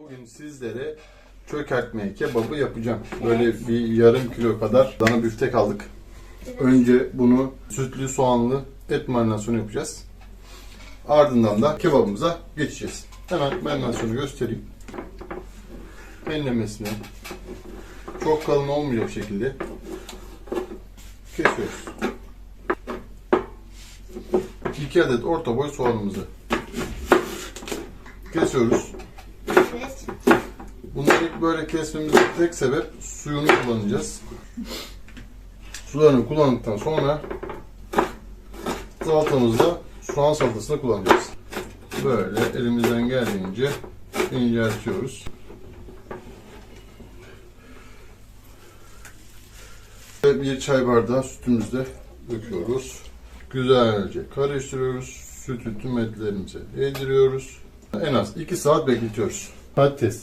Bugün sizlere çökertme kebabı yapacağım. Böyle bir yarım kilo kadar dana büftek aldık. Önce bunu sütlü soğanlı et marinasyonu yapacağız. Ardından da kebabımıza geçeceğiz. Hemen marinasyonu göstereyim. Enlemesine çok kalın olmayacak şekilde kesiyoruz. 2 adet orta boy soğanımızı kesiyoruz. Bunları böyle kesmemizin tek sebep suyunu kullanacağız. Sularını kullandıktan sonra salatamızda soğan salatasını kullanacağız. Böyle elimizden geldiğince inceltiyoruz. Ve Bir çay bardağı sütümüzü de döküyoruz. Güzelce karıştırıyoruz. Sütü tüm etlerimize yediriyoruz. En az 2 saat bekletiyoruz. Patates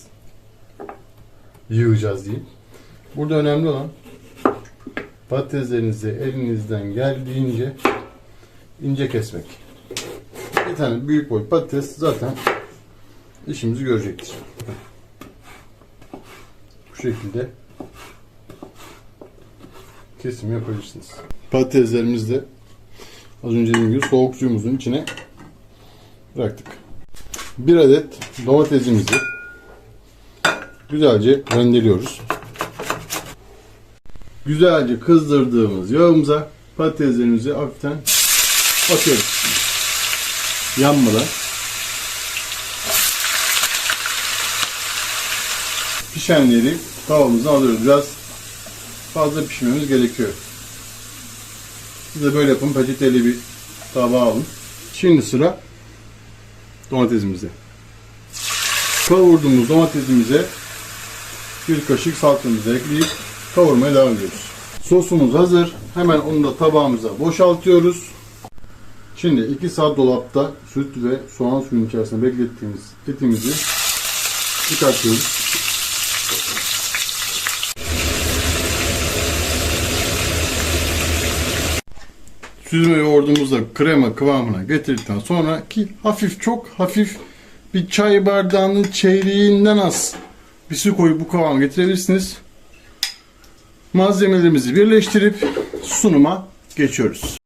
yığacağız diyeyim. Burada önemli olan patateslerinizi elinizden geldiğince ince kesmek. Bir tane büyük boy patates zaten işimizi görecektir. Bu şekilde kesim yapabilirsiniz. Patateslerimizi de az önce dediğim gibi soğuk suyumuzun içine bıraktık. Bir adet domatesimizi güzelce rendeliyoruz. Güzelce kızdırdığımız yağımıza patateslerimizi hafiften atıyoruz. Yanmadan. Pişenleri tavamıza alıyoruz. Biraz fazla pişmemiz gerekiyor. Siz de böyle yapın. Peçeteli bir tabağa alın. Şimdi sıra domatesimizde. Kavurduğumuz domatesimize bir kaşık salçamızı ekleyip kavurmaya devam ediyoruz. Sosumuz hazır. Hemen onu da tabağımıza boşaltıyoruz. Şimdi 2 saat dolapta süt ve soğan suyun içerisinde beklettiğimiz etimizi çıkartıyoruz. Süzme yoğurdumuzu da krema kıvamına getirdikten sonra ki hafif çok hafif bir çay bardağının çeyreğinden az koyup bu kıvamı getirebilirsiniz. Malzemelerimizi birleştirip sunuma geçiyoruz.